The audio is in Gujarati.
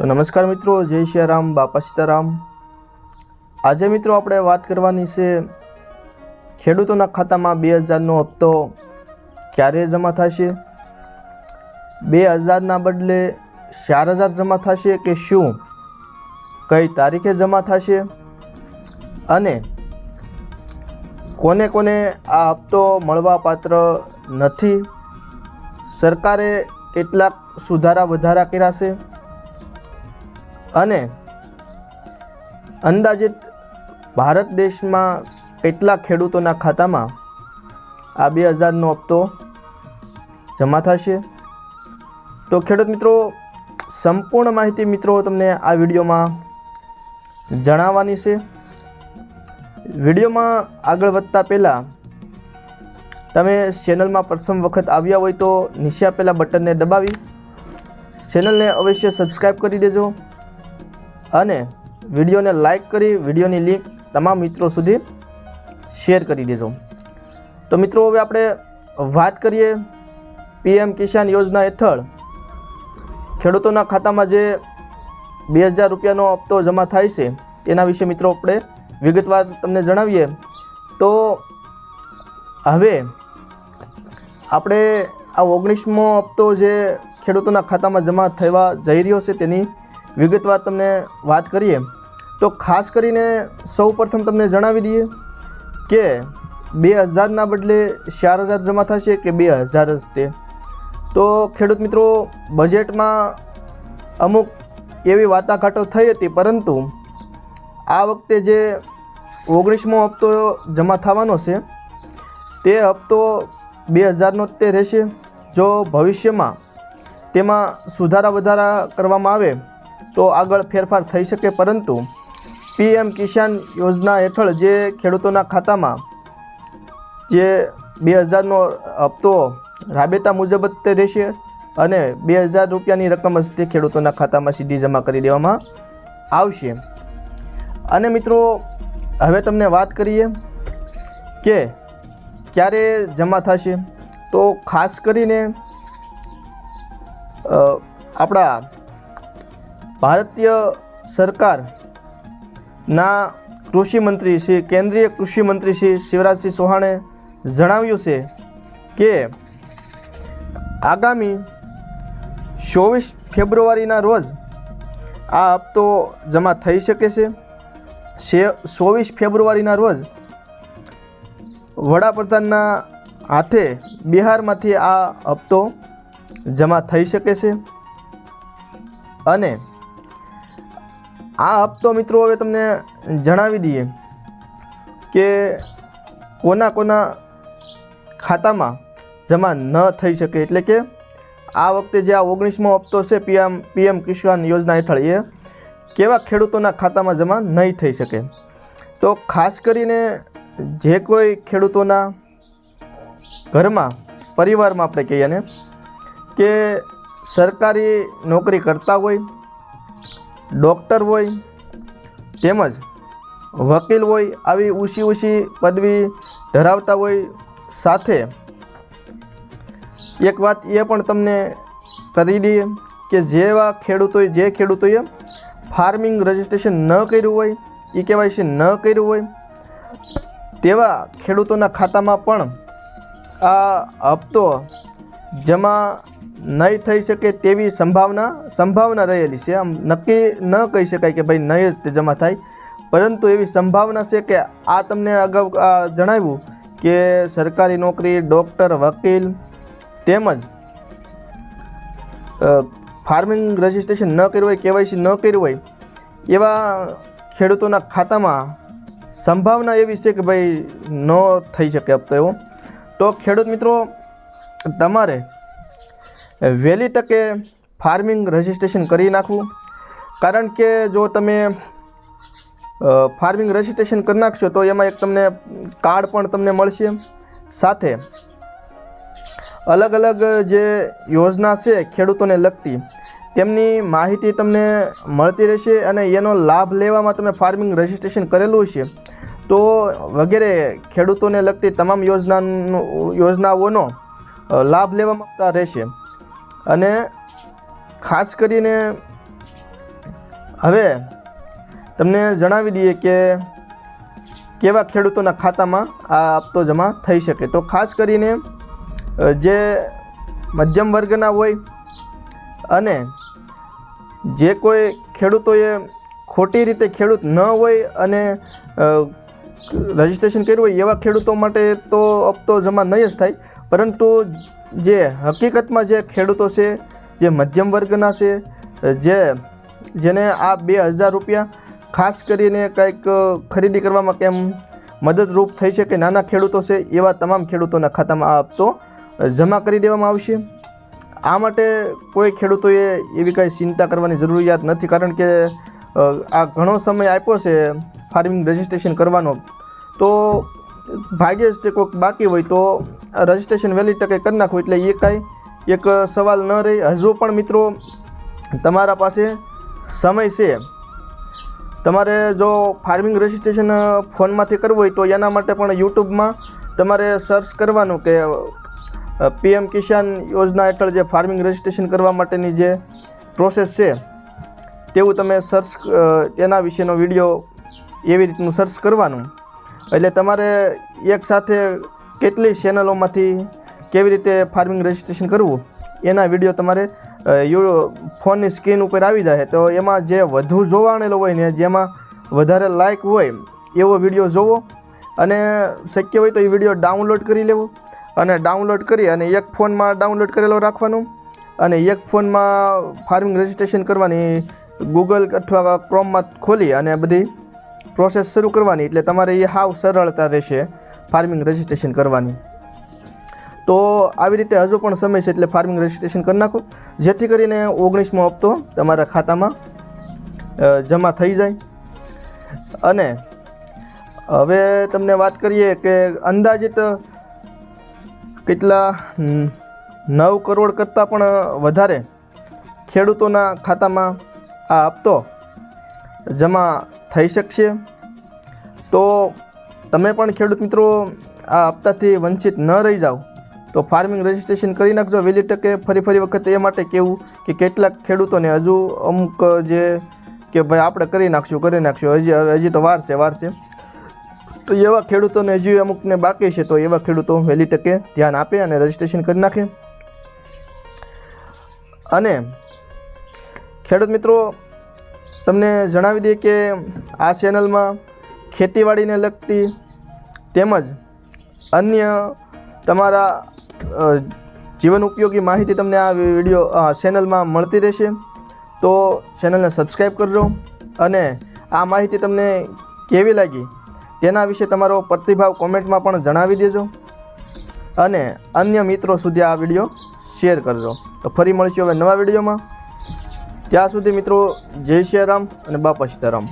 તો નમસ્કાર મિત્રો, જય સિયારામ બાપા સીતારામ. આજે મિત્રો આપણે વાત કરવાની છે, ખેડૂતોના ખાતામાં બે હજારનો હપ્તો ક્યારે જમા થશે? બે હજારના બદલે ચાર હજાર જમા થશે કે શું? કઈ તારીખે જમા થશે? અને કોને કોને આ હપ્તો મળવા પાત્ર નથી? સરકારે કેટલાક સુધારા વધારા કર્યા છે? અને અંદાજિત ભારત દેશમાં કેટલા ખેડૂતોના ખાતામાં આ બે હજારનો હપ્તો જમા થશે? તો ખેડૂત મિત્રો, સંપૂર્ણ માહિતી મિત્રો તમને આ વિડીયોમાં જણાવવાની છે. વિડીયોમાં આગળ વધતા પહેલાં તમે ચેનલમાં પ્રથમ વખત આવ્યા હોય તો નીચે આપેલા બટનને દબાવી, ચેનલને અવશ્ય સબસ્ક્રાઈબ કરી દેજો. અને વિડીયોને લાઈક કરી, વિડીયોની લિંક તમામ મિત્રો સુધી શેર કરી દેજો. તો મિત્રો, હવે આપણે વાત કરીએ પીએમ કિસાન યોજના હેઠળ ખેડૂતોના ખાતામાં જે બે હજાર રૂપિયાનો હપ્તો જમા થાય છે તેના વિશે મિત્રો આપણે વિગતવાર તમને જણાવીએ. તો હવે આપણે આ ઓગણીસમો હપ્તો જે ખેડૂતોના ખાતામાં જમા થવા જઈ રહ્યો છે તેની વિગતવાર તમને વાત કરીએ, તો ખાસ કરીને સૌ પ્રથમ તમને જણાવી દઈએ કે બે હજારના બદલે ચાર હજાર જમા થશે કે બે હજાર જ તે. તો ખેડૂત મિત્રો, બજેટમાં અમુક એવી વાટાઘાટો થઈ હતી, પરંતુ આ વખતે જે ઓગણીસમો હપ્તો જમા થવાનો છે, તે હપ્તો બે હજારનો જ તે રહેશે. જો ભવિષ્યમાં તેમાં સુધારા વધારા કરવામાં આવે તો આગળ ફેરફાર થઈ શકે, પરંતુ પીએમ કિસાન યોજના હેઠળ જે ખેડૂતોના ખાતામાં જે બે હજારનો હપ્તો રાબેતા મુજબ જ તે રહેશે અને બે હજાર રૂપિયાની રકમ જ તે ખેડૂતોના ખાતામાં સીધી જમા કરી દેવામાં આવશે. અને મિત્રો, હવે તમને વાત કરીએ કે ક્યારે જમા થશે. તો ખાસ કરીને આપણા ભારતીય સરકારના કૃષિ મંત્રી શ્રી, કેન્દ્રીય કૃષિ મંત્રી શ્રી શિવરાજસિંહ ચૌહાણે જણાવ્યું છે કે આગામી ચોવીસ ફેબ્રુઆરીના રોજ આ હપ્તો જમા થઈ શકે છે. ચોવીસ ફેબ્રુઆરીના રોજ વડાપ્રધાનના હાથે બિહારમાંથી આ હપ્તો જમા થઈ શકે છે. અને આ હપ્તો મિત્રો હવે તમને જણાવી દઈએ કે કોના કોના ખાતામાં જમા ન થઈ શકે એટલે કે આ વખતે જે આ ઓગણીસમો હપ્તો છે પીએમ પીએમ કિસાન યોજના હેઠળ એ કેવા ખેડૂતોના ખાતામાં જમા નહીં થઈ શકે? તો ખાસ કરીને જે કોઈ ખેડૂતોના ઘરમાં, પરિવારમાં આપણે કહીએ ને, કે સરકારી નોકરી કરતા હોય ડૉક્ટર હોય, તેમજ વકીલ હોય, આવી ઊંચી ઊંચી પદવી ધરાવતા હોય, સાથે એક વાત એ પણ તમને કરી દઈએ કે જેવા ખેડૂતોએ જે ખેડૂતોએ ફાર્મિંગ રજિસ્ટ્રેશન ન કર્યું હોય એ કેવાયસી ન કર્યું હોય, તેવા ખેડૂતોના ખાતામાં પણ આ હપ્તો જમા નહીં થઈ શકે તેવી સંભાવના સંભાવના રહેલી છે. આમ નક્કી ન કહી શકાય કે ભાઈ નહીં જ તે જમા થાય. પરંતુ એવી સંભાવના છે કે આ તમને અગાઉ જણાવ્યું કે સરકારી નોકરી, ડૉક્ટર, વકીલ તેમજ ફાર્મિંગ રજિસ્ટ્રેશન ન કર્યું હોય, કેવાયસી ન કર્યું હોય, એવા ખેડૂતોના ખાતામાં સંભાવના એવી છે કે ભાઈ ન થઈ શકે હપ્તો એવો. તો ખેડૂત મિત્રો, તમારે વહેલી તકે ફાર્મિંગ રજિસ્ટ્રેશન કરી નાખવું. કારણ કે જો તમે ફાર્મિંગ રજિસ્ટ્રેશન કરી નાખશો તો એમાં એક તમને કાર્ડ પણ તમને મળશે. સાથે અલગ અલગ જે યોજના છે ખેડૂતોને લગતી, તેમની માહિતી તમને મળતી રહેશે અને એનો લાભ લેવામાં તમે ફાર્મિંગ રજિસ્ટ્રેશન કરેલું છે તો વગેરે ખેડૂતોને લગતી તમામ યોજનાનું, યોજનાઓનો લાભ લેવા માંગતા રહેશે. અને ખાસ કરીને હવે તમને જણાવી દઈએ કે કેવા ખેડૂતોના ખાતામાં આ હપ્તો જમા થઈ શકે. તો ખાસ કરીને જે મધ્યમ વર્ગના હોય અને જે કોઈ ખેડૂતોએ ખોટી રીતે ખેડૂત ન હોય અને રજીસ્ટ્રેશન કર્યું હોય એવા ખેડૂતો માટે તો હપ્તો જમા નહીં જ થાય. પરંતુ જે હકીકતમાં જે ખેડૂતો છે, જે મધ્યમ વર્ગના છે, જે, જેને આ બે હજાર રૂપિયા ખાસ કરીને કંઈક ખરીદી કરવામાં કેમ મદદરૂપ થઈ છે કે નાના ખેડૂતો છે, એવા તમામ ખેડૂતોના ખાતામાં આ હપ્તો જમા કરી દેવામાં આવશે. આ માટે કોઈ ખેડૂતોએ એવી કાંઈ ચિંતા કરવાની જરૂરિયાત નથી, કારણ કે આ ઘણો સમય આપ્યો છે, ફાર્મિંગ રજિસ્ટ્રેશન કરવાનો. તો ભાગ્યે જ તે કોઈક બાકી હોય તો રજિસ્ટ્રેશન વહેલી તકે કરી નાખો એટલે એ કાંઈ એક સવાલ ન રહે. હજુ પણ મિત્રો, તમારા પાસે સમય છે. તમારે જો ફાર્મિંગ રજિસ્ટ્રેશન ફોનમાંથી કરવું હોય તો એના માટે પણ યુટ્યુબમાં તમારે સર્ચ કરવાનું કે પીએમ કિસાન યોજના હેઠળ જે ફાર્મિંગ રજિસ્ટ્રેશન કરવા માટેની જે પ્રોસેસ છે, તેવું તમે સર્ચ તેના વિશેનો વીડિયો એવી રીતનું સર્ચ કરવાનું. એટલે તમારે એક સાથે કેટલી ચેનલોમાંથી કેવી રીતે ફાર્મિંગ રજિસ્ટ્રેશન કરવું? એના વીડિયો તમારે યુ, ફોનની સ્ક્રીન ઉપર આવી જાય. તો એમાં જે વધુ જોવાણેલો હોય ને, જેમાં વધારે લાઇક હોય, એવો વીડિયો જોવો. અને શક્ય હોય તો એ વીડિયો ડાઉનલોડ કરી લેવો. અને ડાઉનલોડ કરી અને એક ફોનમાં ડાઉનલોડ કરેલો રાખવાનો. અને એક ફોનમાં ફાર્મિંગ રજિસ્ટ્રેશન કરવાની ગૂગલ અથવા ક્રોમમાં ખોલી અને બધી પ્રોસેસ શરૂ કરવાની એટલે તમારે એ હાવ સરળતા રહેશે ફાર્મિંગ રજિસ્ટ્રેશન કરવાની. તો આવી રીતે હજુ પણ સમય છે એટલે ફાર્મિંગ રજિસ્ટ્રેશન કરી નાખો. જેથી કરીને ઓગણીસમો હપ્તો તમારા ખાતામાં જમા થઈ જાય. અને હવે તમને વાત કરીએ કે અંદાજિત કેટલા નવ કરોડ કરતાં પણ વધારે ખેડૂતોના ખાતામાં આ હપ્તો જમા થઈ શકશે? તો તમે પણ ખેડૂત મિત્રો આ હપ્તાથી વંચિત ન રહી જાઓ. તો ફાર્મિંગ રજિસ્ટ્રેશન કરી નાખજો વહેલી તકે. ફરી ફરી વખત એ માટે કહેવું કે કેટલાક ખેડૂતોને હજુ અમુક જે કે ભાઈ આપણે કરી નાખશું કરી નાખશું. હજી હજી તો વાર છે વાર છે. તો એવા ખેડૂતોને હજી અમુકને બાકી છે તો એવા ખેડૂતો વહેલી તકે ધ્યાન આપે અને રજિસ્ટ્રેશન કરી નાખે. અને ખેડૂત મિત્રો તમને જણાવી દઈએ કે આ ચેનલમાં ખેતીવાડીને લગતી તેમજ અન્ય તમારા જીવન ઉપયોગી માહિતી તમને આ વીડિયો ચેનલમાં મળતી રહેશે. તો ચેનલને સબસ્ક્રાઈબ કરજો અને આ માહિતી તમને કેવી લાગી તેના વિશે તમારો પ્રતિભાવ કોમેન્ટમાં પણ જણાવી દેજો અને અન્ય મિત્રો સુધી આ વીડિયો શેર કરજો. તો ફરી મળીશું હવે નવા વિડીયોમાં. ત્યાં સુધી મિત્રો જય રામ અને બાપા સીતારામ.